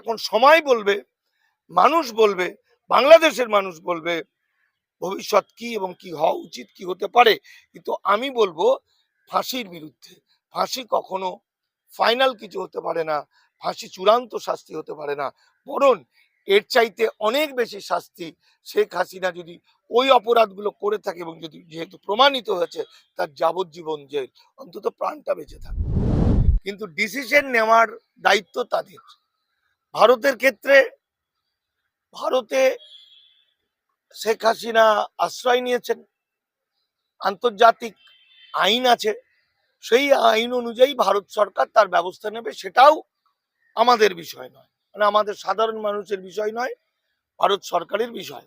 এখন সময় বলবে, মানুষ বলবে, বাংলাদেশের মানুষ বলবে, ভবিষ্যৎ কি এবং কি হওয়া উচিত, কি হতে পারে। কিন্তু আমি বলব, ফাঁসির বিরুদ্ধে। ফাঁসি কখনো ফাইনাল কিছু হতে পারে না। ফাঁসি চূড়ান্ত শাস্তি হতে পারে না। বরং এর চাইতে অনেক বেশি শাস্তি শেখ হাসিনা যদি ওই অপরাধগুলো করে থাকে এবং যদি যেহেতু প্রমাণিত হয়েছে, তার যাবজ্জীবন জেল, অন্তত প্রাণটা বেঁচে থাকে। কিন্তু ডিসিশন নেওয়ার দায়িত্ব তাদের। ভারতের ক্ষেত্রে ভারতে শেখ হাসিনা আশ্রয় নিয়েছেন। আন্তর্জাতিক আইন আছে। সেই আইন অনুযায়ী ভারত সরকার তার ব্যবস্থা নেবে সেটাও আমাদের বিষয় নয়। মানে আমাদের সাধারণ মানুষের বিষয় নয়, ভারত সরকারের বিষয়।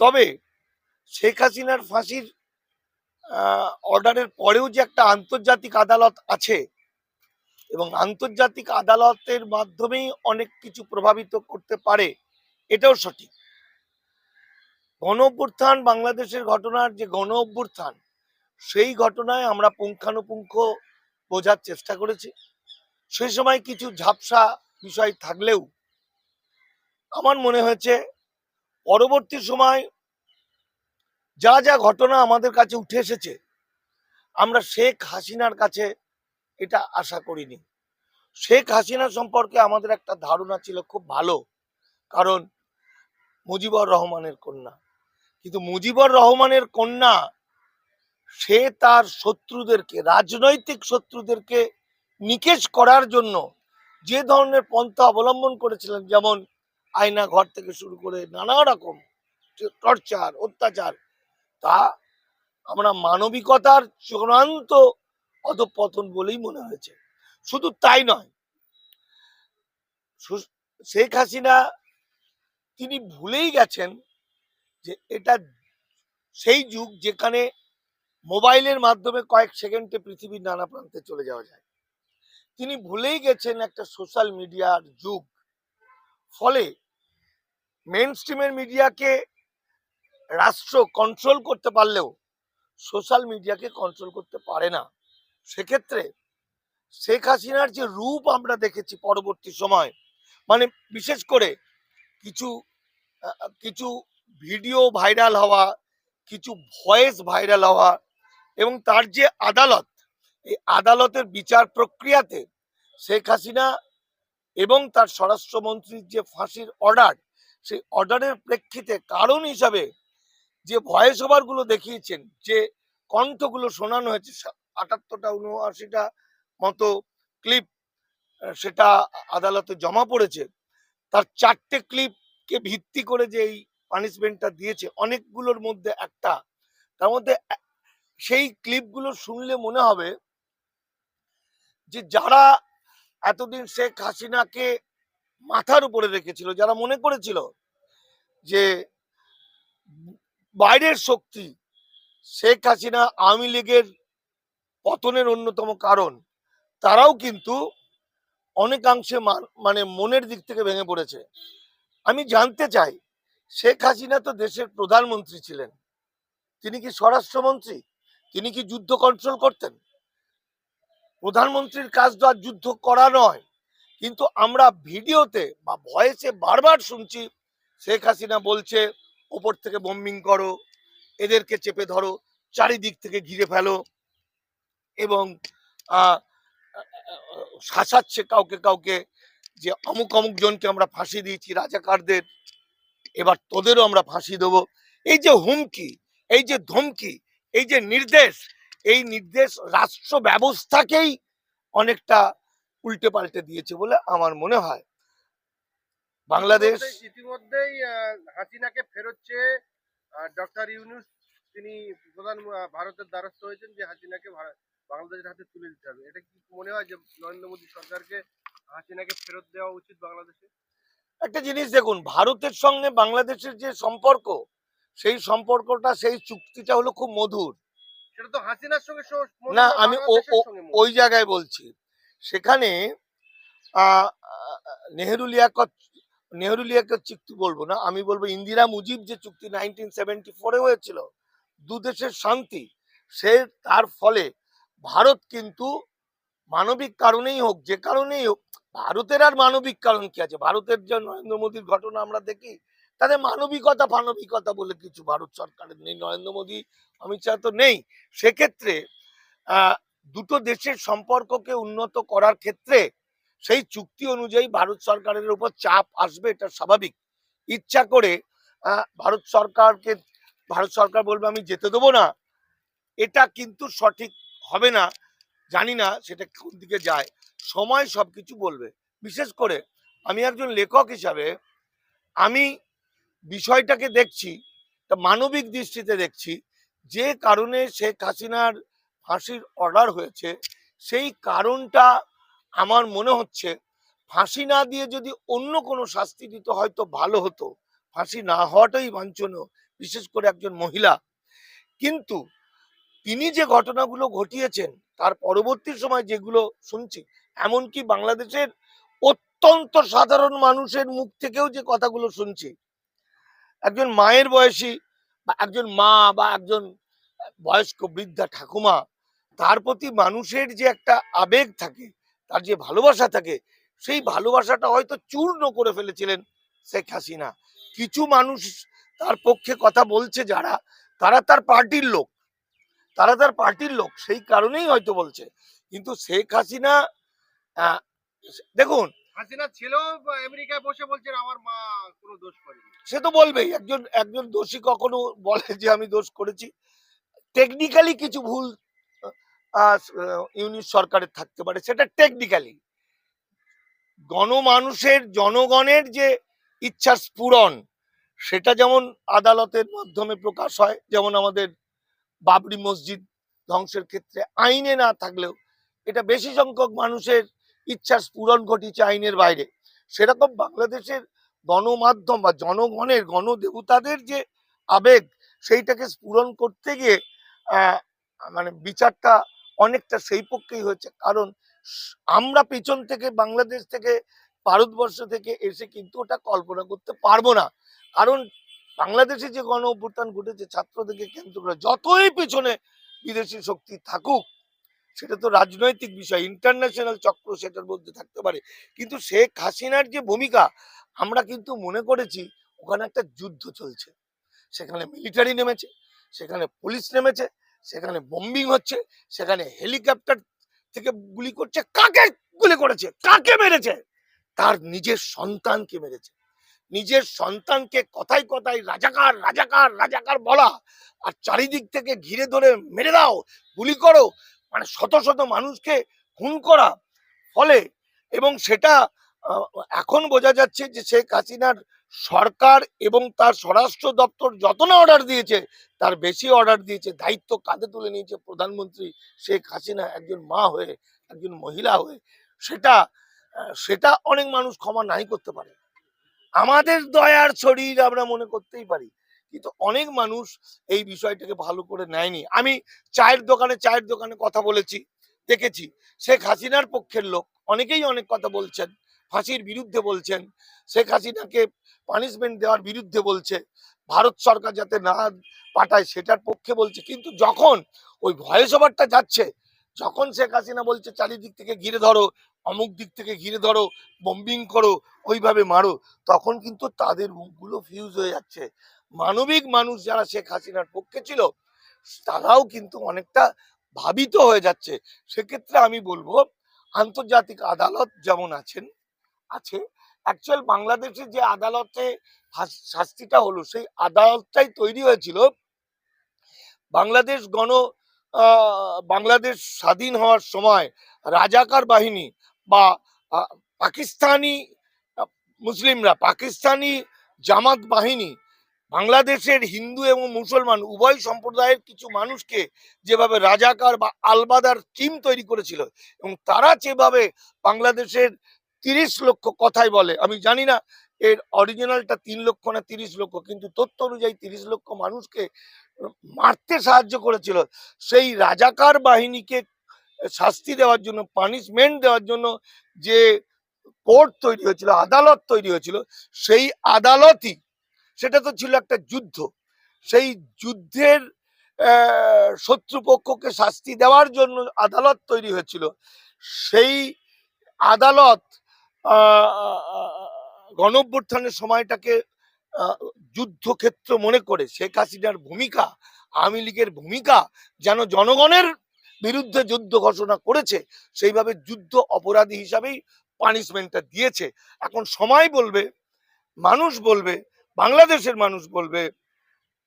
তবে শেখ হাসিনার ফাঁসির অর্ডারের পরেও যে একটা আন্তর্জাতিক আদালত আছে এবং আন্তর্জাতিক আদালতের মাধ্যমেই অনেক কিছু প্রভাবিত করতে পারে, এটাও সঠিক। গণ অভ্যুত্থান বাংলাদেশের ঘটনার যে গণ অভ্যুত্থান সেই ঘটনায় আমরা পুঙ্খানুপুঙ্খ বোঝার চেষ্টা করেছি। সেই সময় কিছু ঝাপসা বিষয় থাকলেও আমার মনে হয়েছে, পরবর্তী সময় যা যা ঘটনা আমাদের কাছে উঠে এসেছে, আমরা শেখ হাসিনার কাছে এটা আশা করিনি। শেখ হাসিনা সম্পর্কে আমাদের একটা ধারণা ছিল খুব ভালো, কারণ মুজিবর রহমানের কন্যা। কিন্তু মুজিবর রহমানের কন্যা, সে তার শত্রুদেরকে, রাজনৈতিক শত্রুদেরকে নিকেশ করার জন্য যে ধরনের পন্থা অবলম্বন করেছিলেন, যেমন আয়না ঘর থেকে শুরু করে নানা রকম টর্চার, অত্যাচার, তা আমরা মানবিকতার চূড়ান্ত অধপতন বলেই মনে হয়েছে। শুধু তাই নয় শেখ হাসিনা তিনি ভুলেই গেছেন যে এটা সেই যুগ যেখানে মোবাইলের মাধ্যমে কয়েক সেকেন্ডে পৃথিবীর নানা প্রান্তে চলে যাওয়া যায়। তিনি ভুলেই গেছেন একটা সোশ্যাল মিডিয়ার যুগ। ফলে মেন স্ট্রিমের মিডিয়াকে রাষ্ট্র কন্ট্রোল করতে পারলেও, সোশ্যাল মিডিয়াকে কন্ট্রোল করতে পারে না। সেক্ষেত্রে শেখ হাসিনার যে রূপ আমরা দেখেছি পরবর্তী সময় মানে বিশেষ করে কিছু কিছু ভিডিও ভাইরাল হওয়া, কিছু ভয়েস ভাইরাল হওয়া এবং তার যে আদালত, এই আদালতের বিচার প্রক্রিয়াতে শেখ হাসিনা এবং তার স্বরাষ্ট্রমন্ত্রীর যে ফাঁসির অর্ডার, সেই অর্ডারের প্রেক্ষিতে কারণ হিসাবে যে ভয়েস ওভারগুলো দেখিয়েছেন, যে কণ্ঠগুলো শোনানো হয়েছে আটাত্তরটা উনআশিটা মতো ক্লিপ সেটা আদালতে জমা পড়েছে। তার চারটে ক্লিপকে ভিত্তি করে যে এই পানিশমেন্টটা দিয়েছে, অনেকগুলোর মধ্যে একটা। তার মধ্যে সেই ক্লিপগুলো শুনলে মনে হবে যে যারা এতদিন শেখ হাসিনাকে মাথার উপরে রেখেছিল, যারা মনে করেছিল যে বাইরের শক্তি শেখ হাসিনা আওয়ামী লীগের পতনের অন্যতম কারণ। তারাও কিন্তু অনেকাংশে মান- মানে মনের দিক থেকে ভেঙে পড়েছে। আমি জানতে চাই, শেখ হাসিনা তো দেশের প্রধানমন্ত্রী ছিলেন। তিনি কি স্বরাষ্ট্রমন্ত্রী? তিনি কি যুদ্ধ কন্ট্রোল করতেন? প্রধানমন্ত্রীর কাজ তো আর যুদ্ধ করা নয়। কিন্তু আমরা ভিডিওতে বা ভয়েসে বারবার শুনছি, শেখ হাসিনা বলছে, ওপর থেকে বোম্বিং করো, এদেরকে চেপে ধরো, চারিদিক থেকে ঘিরে ফেলো। এবং শাসাচ্ছে কাউকে কাউকে যে অমুক অমুক জনকে আমরা ফাঁসি দিয়েছি, রাজাকারদের, এবার তোদেরও আমরা ফাঁসি দেবো। এই যে হুমকি, এই যে ধমকি, এই যে নির্দেশ, এই নির্দেশ রাষ্ট্র ব্যবস্থাকেই অনেকটা উল্টে পাল্টে দিয়েছে বলে আমার মনে হয়। বাংলাদেশ ইতিমধ্যেই- হাসিনাকে ফেরত চেয়ে ডক্টর ইউনুস তিনি প্রধান ভারতের দ্বারস্থ হয়েছেন যে হাসিনাকে বাংলাদেশের হাতে তুলে দিতে হবে। এটা কি মনে হয় যে নরেন্দ্র মোদী সরকারকে হাসিনাকে ফেরত দেওয়া উচিত বাংলাদেশে? একটা জিনিস দেখুন ভারতের সঙ্গে বাংলাদেশের যে সম্পর্ক সেই সম্পর্কটা সেই চুক্তিটা হলো খুব মধুর। সেটা তো হাসিনার সঙ্গে না আমি। ওই জায়গায় বলছি। সেখানে লিয়াকত নেহেরু লিয়াকত চুক্তি বলব না আমি বলব ইন্দিরা মুজিব যে চুক্তি নাইনটিন সেভেন্টি ফোরে হয়েছিল দু দেশের শান্তি সে তার ফলে ভারত কিন্তু মানবিক কারণেই হোক, যে কারণেই হোক, ভারতের আর মানবিক কারণ কি আছে? ভারতের যে নরেন্দ্র মোদীর ঘটনা আমরা দেখি তাদের মানবিকতা ফানবিকতা বলে কিছু ভারত সরকারের নেই, নরেন্দ্র মোদী, অমিত শাহ তো নেই। সেক্ষেত্রে দুটো দেশের সম্পর্ককে উন্নত করার ক্ষেত্রে সেই চুক্তি অনুযায়ী ভারত সরকারের উপর চাপ আসবে, এটা স্বাভাবিক। ইচ্ছা করে ভারত সরকারকে, ভারত সরকার বলবে, আমি যেতে দেবো না। এটা কিন্তু সঠিক হবে না, জানি না সেটা কোন দিকে যায়, সময় সব কিছু বলবে। বিশেষ করে আমি একজন লেখক হিসাবে আমি বিষয়টাকে দেখছি তা মানবিক দৃষ্টিতে দেখছি, যে কারণে শেখ হাসিনার ফাঁসির অর্ডার হয়েছে, সেই কারণটা আমার মনে হচ্ছে ফাঁসি না দিয়ে যদি অন্য কোনো শাস্তি দিত হয়তো ভালো হতো। ফাঁসি না হওয়াটাই বাঞ্ছনীয়, বিশেষ করে একজন মহিলা। কিন্তু তিনি যে ঘটনাগুলো ঘটিয়েছেন, তার পরবর্তী সময় যেগুলো শুনছি, এমনকি বাংলাদেশের অত্যন্ত সাধারণ মানুষের মুখ থেকেও যে কথাগুলো শুনছি, একজন মায়ের বয়সী বা একজন মা বা একজন বয়স্ক বৃদ্ধা ঠাকুমা, তার প্রতি মানুষের যে একটা আবেগ থাকে, তার যে ভালোবাসা থাকে, সেই ভালোবাসাটা হয়তো চূর্ণ করে ফেলেছিলেন শেখ হাসিনা। কিছু মানুষ তার পক্ষে কথা বলছে যারা, তারা তার পার্টির লোক। তারা তার পার্টির লোক সেই কারণেই হয়তো বলছে। কিন্তু শেখ হাসিনা দেখুন হাসিনা ছিল আমেরিকায় বসে বলছেন আমার মা কোনো দোষ করেনি। সে তো বলবেই একজন একজন দোষী কখনো বলে যে আমি দোষ করেছি। টেকনিক্যালি কিছু ভুল ইউনিট সরকারের থাকতে পারে সেটা টেকনিক্যালি গণমানুষের জনগণের যে ইচ্ছার স্ফুরণ সেটা যেমন আদালতের মাধ্যমে প্রকাশ হয় যেমন আমাদের বাবরি মসজিদ ধ্বংসের ক্ষেত্রে আইনে না থাকলেও এটা বেশি সংখ্যক মানুষের ইচ্ছার স্ফুরণ ঘটিয়েছে আইনের বাইরে। সেরকম বাংলাদেশের গণমাধ্যম বা জনগণের গণদেবতাদের যে আবেগ, সেইটাকে স্ফুরণ করতে গিয়ে মানে বিচারটা অনেকটা সেই পক্ষেই হয়েছে। কারণ আমরা পেছন থেকে বাংলাদেশ থেকে, ভারতবর্ষ থেকে এসে কিন্তু ওটা কল্পনা করতে পারব না। কারণ বাংলাদেশে যে গণ অভ্যুত্থান ঘটেছে, ছাত্রদেরকে কেন্দ্র করে যতই পিছনে বিদেশি শক্তি থাকুক, সেটা তো রাজনৈতিক বিষয় ইন্টারন্যাশনাল চক্র সেটার মধ্যে থাকতে পারে। কিন্তু শেখ হাসিনার যে ভূমিকা, আমরা কিন্তু মনে করেছি ওখানে একটা যুদ্ধ চলছে। সেখানে মিলিটারি নেমেছে, সেখানে পুলিশ নেমেছে, সেখানে বম্বিং হচ্ছে, সেখানে হেলিকপ্টার থেকে গুলি করছে। কাকে গুলি করেছে? কাকে মেরেছে? তার নিজের সন্তানকে মেরেছে। নিজের সন্তানকে কথায় কথায় রাজাকার রাজাকার রাজাকার বলা আর চারিদিক থেকে ঘিরে ধরে মেরে দাও, গুলি করো। মানে শত শত মানুষকে খুন করা। ফলে এবং সেটা এখন বোঝা যাচ্ছে যে শেখ হাসিনার সরকার এবং তার স্বরাষ্ট্র দপ্তর যত না অর্ডার দিয়েছে, তার বেশি অর্ডার দিয়েছে। দায়িত্ব কাঁধে তুলে নিয়েছে প্রধানমন্ত্রী শেখ হাসিনা, একজন মা হয়ে, একজন মহিলা হয়ে। সেটা সেটা অনেক মানুষ ক্ষমা নাই করতে পারে। আমাদের দয়ার শরীর আমরা মনে করতেই পারি। কিন্তু অনেক মানুষ এই বিষয়টাকে ভালো করে নেয়নি। আমি চায়ের দোকানে চায়ের দোকানে কথা বলেছি, দেখেছি। শেখ হাসিনার পক্ষের লোক, অনেকেই অনেক কথা বলছেন, ফাঁসির বিরুদ্ধে বলছেন, শেখ হাসিনাকে পানিশমেন্ট দেওয়ার বিরুদ্ধে বলছে, ভারত সরকার যাতে না পাঠায় সেটার পক্ষে বলছে। কিন্তু যখন ওই ভয়েস ওভারটা যাচ্ছে, যখন শেখ হাসিনা বলছে, চারিদিক থেকে ঘিরে ধরো অমুক দিক থেকে ঘিরে ধরো বম্বিং করো, ওইভাবে মারো, তখন কিন্তু তাদের মুখগুলো ফিউজ হয়ে যাচ্ছে। মানবিক মানুষ যারা শেখ হাসিনার পক্ষে ছিল, তারাও কিন্তু অনেকটা ভাবিত হয়ে যাচ্ছে। সেক্ষেত্রে আমি বলব, আন্তর্জাতিক আদালত যেমন আছেন, আছে। অ্যাকচুয়াল বাংলাদেশে যে আদালতে শাস্তিটা হলো, সেই আদালতটাই তৈরি হয়েছিল। বাংলাদেশ গণ বাংলাদেশ স্বাধীন হওয়ার সময় রাজাকার বাহিনী বা পাকিস্তানি মুসলিমরা, পাকিস্তানি জামাত বাহিনী, বাংলাদেশের হিন্দু এবং মুসলমান, উভয় সম্প্রদায়ের কিছু মানুষকে যেভাবে রাজাকার বা আলবাদার টিম তৈরি করেছিল এবং তারা যেভাবে বাংলাদেশের তিরিশ লক্ষ কথাই বলে, আমি জানি না এর অরিজিনালটা তিন লক্ষ না তিরিশ লক্ষ, কিন্তু তথ্য অনুযায়ী তিরিশ লক্ষ মানুষকে মারতে সাহায্য করেছিল, সেই রাজাকার বাহিনীকে শাস্তি দেওয়ার জন্য পানিশমেন্ট দেওয়ার জন্য যে কোর্ট তৈরি হয়েছিল, আদালত তৈরি হয়েছিল, সেই আদালতই, সেটা তো ছিল একটা যুদ্ধ, সেই যুদ্ধের শত্রুপক্ষকে শাস্তি দেওয়ার জন্য আদালত তৈরি হয়েছিল, সেই আদালত গণঅভ্যুত্থানের সময়টাকে যুদ্ধক্ষেত্র মনে করে, শেখ হাসিনার ভূমিকা, আওয়ামী লীগের ভূমিকা, যেন জনগণের বিরুদ্ধে যুদ্ধ ঘোষণা করেছে, সেইভাবে যুদ্ধ অপরাধী হিসাবেই পানিশমেন্টটা দিয়েছে। এখন সময় বলবে, মানুষ বলবে, বাংলাদেশের মানুষ বলবে,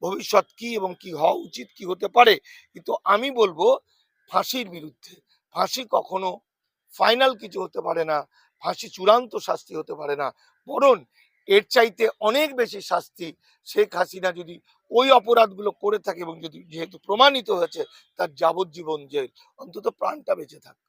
ভবিষ্যৎ কি এবং কি হওয়া উচিত, কি হতে পারে? কিন্তু আমি বলব, ফাঁসির বিরুদ্ধে, ফাঁসি কখনো ফাইনাল কিছু হতে পারে না, ফাঁসি চূড়ান্ত শাস্তি হতে পারে না। বরং এর চাইতে অনেক বেশি শাস্তি শেখ হাসিনা যদি ওই অপরাধগুলো করে থাকে এবং যদি যেহেতু প্রমাণিত হয়েছে, তার যাবজ্জীবন জেল, অন্তত প্রাণটা বেঁচে থাকে।